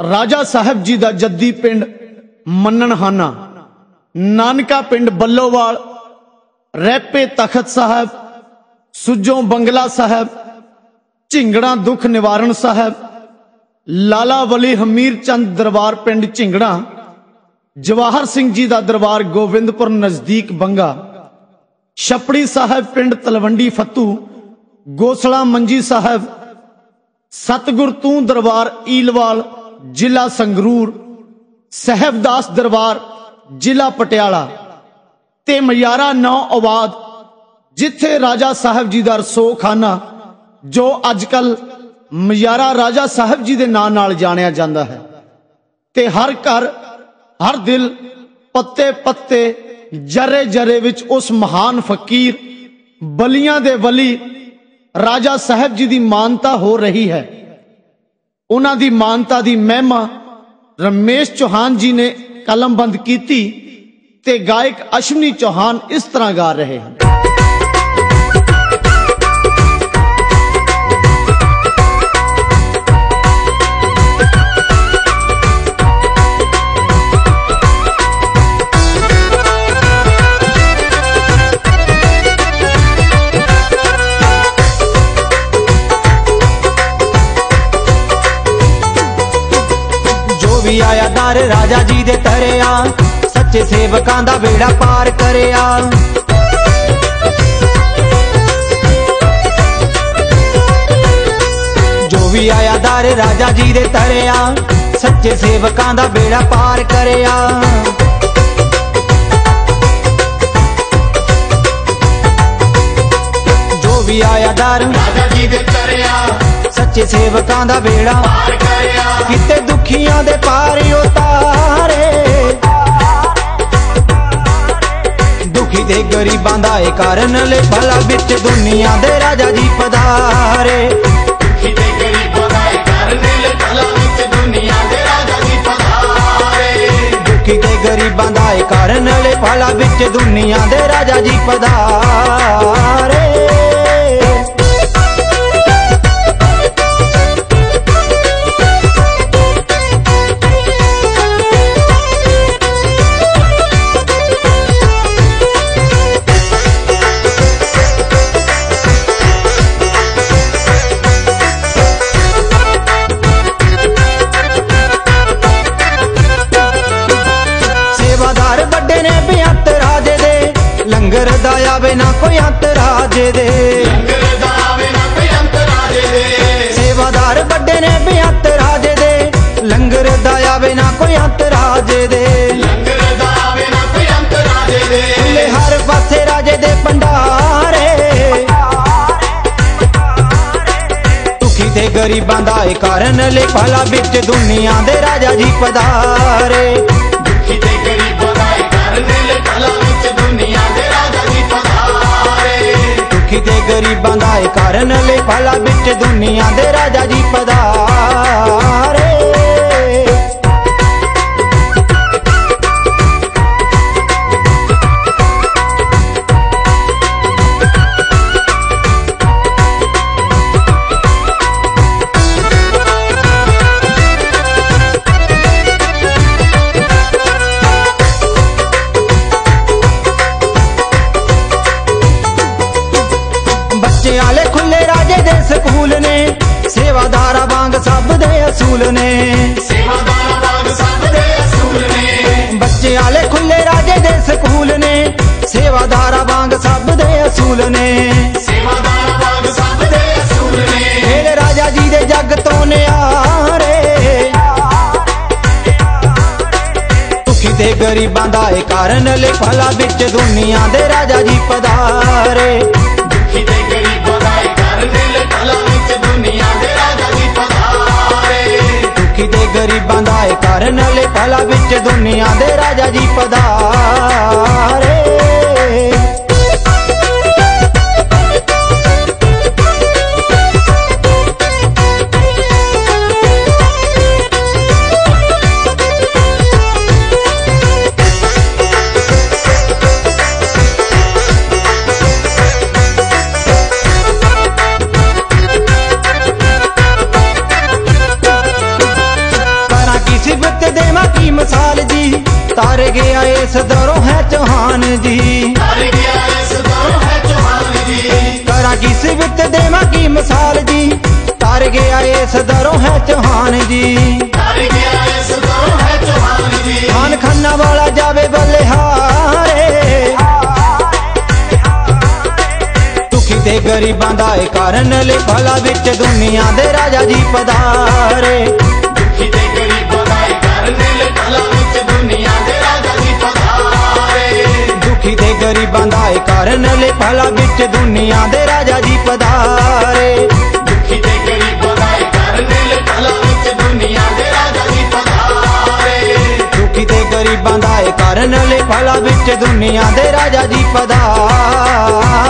ਰਾਜਾ ਸਾਹਿਬ ਜੀ ਦਾ ਜੱਦੀ ਪਿੰਡ ਮੰਨਣਹਾਨਾ। ਨਾਨਕਾ ਪਿੰਡ ਬੱਲੋਵਾਲ ਰਹਿਪੇ ਤਖਤ ਸਾਹਿਬ, ਸੁਜੋਂ ਬੰਗਲਾ ਸਾਹਿਬ, ਝਿੰਗੜਾ ਦੁੱਖ ਨਿਵਾਰਣ ਸਾਹਿਬ, ਲਾਲਾ ਵਲੀ ਹਮੀਰ ਚੰਦ ਦਰਬਾਰ ਪਿੰਡ ਝਿੰਗੜਾ, ਜਵਾਹਰ ਸਿੰਘ ਜੀ ਦਾ ਦਰਬਾਰ ਗੋਬਿੰਦਪੁਰ ਨਜ਼ਦੀਕ ਬੰਗਾ, ਛਪੜੀ ਸਾਹਿਬ ਪਿੰਡ ਤਲਵੰਡੀ ਫੱਤੂ, ਗੋਸਲਾ ਮੰਜੀ ਸਾਹਿਬ, ਸਤਗੁਰ ਤੂੰ ਦਰਬਾਰ ਈਲਵਾਲ ਜ਼ਿਲ੍ਹਾ ਸੰਗਰੂਰ, ਸਹਿਬਦਾਸ ਦਰਬਾਰ, ਜ਼ਿਲ੍ਹਾ ਪਟਿਆਲਾ ਤੇ ਮਯਾਰਾ ਨੌ ਆਬਾਦ ਜਿੱਥੇ ਰਾਜਾ ਸਾਹਿਬ ਜੀ ਦਾ ਰਸੋਖਾਨਾ, ਜੋ ਅੱਜਕੱਲ ਮਯਾਰਾ ਰਾਜਾ ਸਾਹਿਬ ਜੀ ਦੇ ਨਾਂ ਨਾਲ ਜਾਣਿਆ ਜਾਂਦਾ ਹੈ। ਤੇ ਹਰ ਘਰ, ਹਰ ਦਿਲ ਪੱਤੇ ਪੱਤੇ ਜਰੇ ਜਰੇ ਵਿੱਚ ਉਸ ਮਹਾਨ ਫਕੀਰ, ਬਲੀਆਂ ਦੇ ਵਲੀ ਰਾਜਾ ਸਾਹਿਬ ਜੀ ਦੀ ਮਾਨਤਾ ਹੋ ਰਹੀ ਹੈ। ਉਹਨਾਂ ਦੀ ਮਾਨਤਾ ਦੀ ਮਹਿਮਾ ਰਮੇਸ਼ ਚੌਹਾਨ ਜੀ ਨੇ ਕਲਮਬੰਦ ਕੀਤੀ ਤੇ ਗਾਇਕ ਅਸ਼ਵਨੀ ਚੌਹਾਨ ਇਸ ਤਰ੍ਹਾਂ ਗਾ ਰਹੇ ਹਨ। ਵੀ ਆਇਆ ਦਰ ਰਾਜਾ ਜੀ ਦੇ ਤਰਿਆ ਸੱਚੇ ਸੇਵਕਾਂ ਦਾ ਬੇੜਾ ਪਾਰ ਕਰਿਆ। ਜੋ ਵੀ ਆਇਆ ਦਰ ਰਾਜਾ ਜੀ ਦੇ ਤਰਿਆ ਸੱਚੇ ਸੇਵਕਾਂ ਦਾ ਬੇੜਾ ਪਾਰ ਕਰਿਆ। ਜੋ ਵੀ ਆਇਆ ਦਰ ਰਾਜਾ ਜੀ ਦੇ ਤਰਿਆ ਸੱਚੇ ਸੇਵਕਾਂ ਦਾ ਕਰਿਆ ਕਿਤੇ ਦੁਖੀਆਂ ਦੇ ਪਾਰ ਉਤਾਰੇ। ਦੁਖੀ ਦੇ ਗਰੀਬਾਂ ਦਾ ਏ ਕਾਰਨ ਲੈ ਭਲਾ ਵਿੱਚ ਦੁਨੀਆ ਦੇ ਰਾਜਾ ਜੀ ਪਧਾਰੇ। ਕਿਤੇ ਗਰੀਬਾਂ ਦਾ ਇਹ ਕਰਨੇ ਲੈ ਭਲਾ ਵਿੱਚ ਦੁਨੀਆ ਦੇ ਰਾਜਾ ਜੀ ਪਧਾਰੇ। ਦੁਖੀ ਦੇ ਗਰੀਬਾਂ ਦਾ ਏ ਕਾਰਨ ਲੈ ਭਲਾ ਵਿੱਚ ਦੁਨੀਆ ਦੇ ਰਾਜਾ ਜੀ ਪਧਾਰੇ। ਆਵੇ ਨਾ ਕੋਈ ਅੰਤ ਰਾਜੇ ਦੇ। ਲੰਗਰ ਦਾ ਆਵੇ ਨਾ ਕੋਈ ਅੰਤ ਰਾਜੇ ਦੇ ਸੇਵਾਦਾਰ ਵੱਡੇ ਨੇ ਬਿਆੰਤ ਰਾਜੇ ਦੇ। ਲੰਗਰ ਦਾ ਆਵੇ ਨਾ ਕੋਈ ਅੰਤ ਰਾਜੇ ਦੇ ਲੰਗਰ ਦਾ ਆਵੇ ਨਾ ਕੋਈ ਅੰਤ ਰਾਜੇ ਦੇ। ਖੁੱਲੇ ਹਰ ਪਾਸੇ ਰਾਜੇ ਦੇ ਭੰਡਾਰੇ। ਦੁਖੀ ਤੇ ਗਰੀਬਾਂ ਦਾ ਇਹ ਕਾਰਨ ਲੈ ਭਲਾ ਵਿੱਚ ਦੁਨੀਆ ਦੇ ਰਾਜਾ ਜੀ ਪਧਾਰੇ। ਗਰੀਬਾਂ ਦਾ ਏ ਕਾਰਨ ਲੈ। ਭਲਾ ਵਿੱਚ ਦੁਨੀਆ ਦੇ ਰਾਜਾ ਜੀ ਪਧਾਰੇ। ਅਸੂਲ ਨੇ। ਸੇਵਾਦਾਰਾਂ ਵਾਂਗ ਸਭ ਦੇ ਅਸੂਲ ਨੇ ਬੱਚੇ ਵਾਲੇ ਖੁੱਲੇ ਰਾਜੇ ਦੇ ਸਕੂਲ ਨੇ। ਸੇਵਾਦਾਰਾਂ ਵਾਂਗ ਸਭ ਦੇ ਅਸੂਲ ਨੇ। ਸੇਵਾਦਾਰਾਂ ਵਾਂਗ ਸਭ ਦੇ ਅਸੂਲ ਨੇ ਮੇਰੇ ਰਾਜਾ ਜੀ ਦੇ ਜੱਗ ਤੋਂ ਨਿਆਰੇ। ਦੁਖੀ ਤੇ ਗਰੀਬਾਂ ਦਾ ਇਹ ਕਾਰਨ ਲੈ। ਭਲਾ ਵਿੱਚ ਦੁਨੀਆ ਦੇ ਰਾਜਾ ਜੀ ਪਧਾਰੇ। ਕਿਤੇ ਗਰੀਬਾਂ ਕਾਰਨ ਵਿੱਚ ਦੁਨੀਆ ਦੇ ਰਾਜਾ ਜੀ ਪਧਾਰੇ ਦਰੋਂ ਹੈ ਚੌਹਾਨ ਜੀ। ਕਰ ਗਿਆ ਇਸ ਦਰੋਂ ਹੈ ਚੌਹਾਨ ਜੀ। ਕਰਾਂ ਕਿਸ ਵਿਤ ਦੇਵਾਂ ਕੀ ਮਿਸਾਲ ਜੀ। ਤਾਰ ਗਿਆ ਦਰੋਂ ਹੈ ਚੌਹਾਨ ਜੀ। ਕਰ ਗਿਆ ਇਸ ਦਰੋਂ ਹੈ ਚੌਹਾਨ ਜੀ। ਖਾਨ ਖੰਨਾ ਵਾਲਾ ਜਾਵੇ ਬੱਲਿਹਾਰੇ। ਦੁਖੀ ਤੇ ਗਰੀਬਾਂ ਦਾ ਏ ਕਾਰਨ ਲੈ ਭਲਾ ਵਿੱਚ ਦੁਨੀਆ ਦੇ ਰਾਜਾ ਜੀ ਪਧਾਰੇ। ਦੁਖੀ ਤੇ ਗਰੀਬਾਂ ਦਾ ਇਹ ਕਰਨੇ ਲੈ ਗਰੀਬਾਂ ਦਾ ਏ ਕਾਰਨ ਲੈ ਭਲਾ ਵਿੱਚ ਦੁਨੀਆ ਦੇ ਰਾਜਾ ਜੀ ਪਧਾਰੇ। ਦੁਖੀ ਤੇ ਗਰੀਬਾਂ ਦਾ ਇਹ ਕਰਨੇ ਲੈ ਭਲਾ ਵਿੱਚ ਦੁਨੀਆ ਦੇ ਰਾਜਾ ਜੀ ਪਧਾਰੇ। ਦੁਖੀ ਤੇ ਗਰੀਬਾਂ ਦਾ ਏ ਕਾਰਨ ਲੈ ਭਲਾ ਵਿੱਚ ਦੁਨੀਆ ਦੇ ਰਾਜਾ ਜੀ ਪਧਾਰੇ।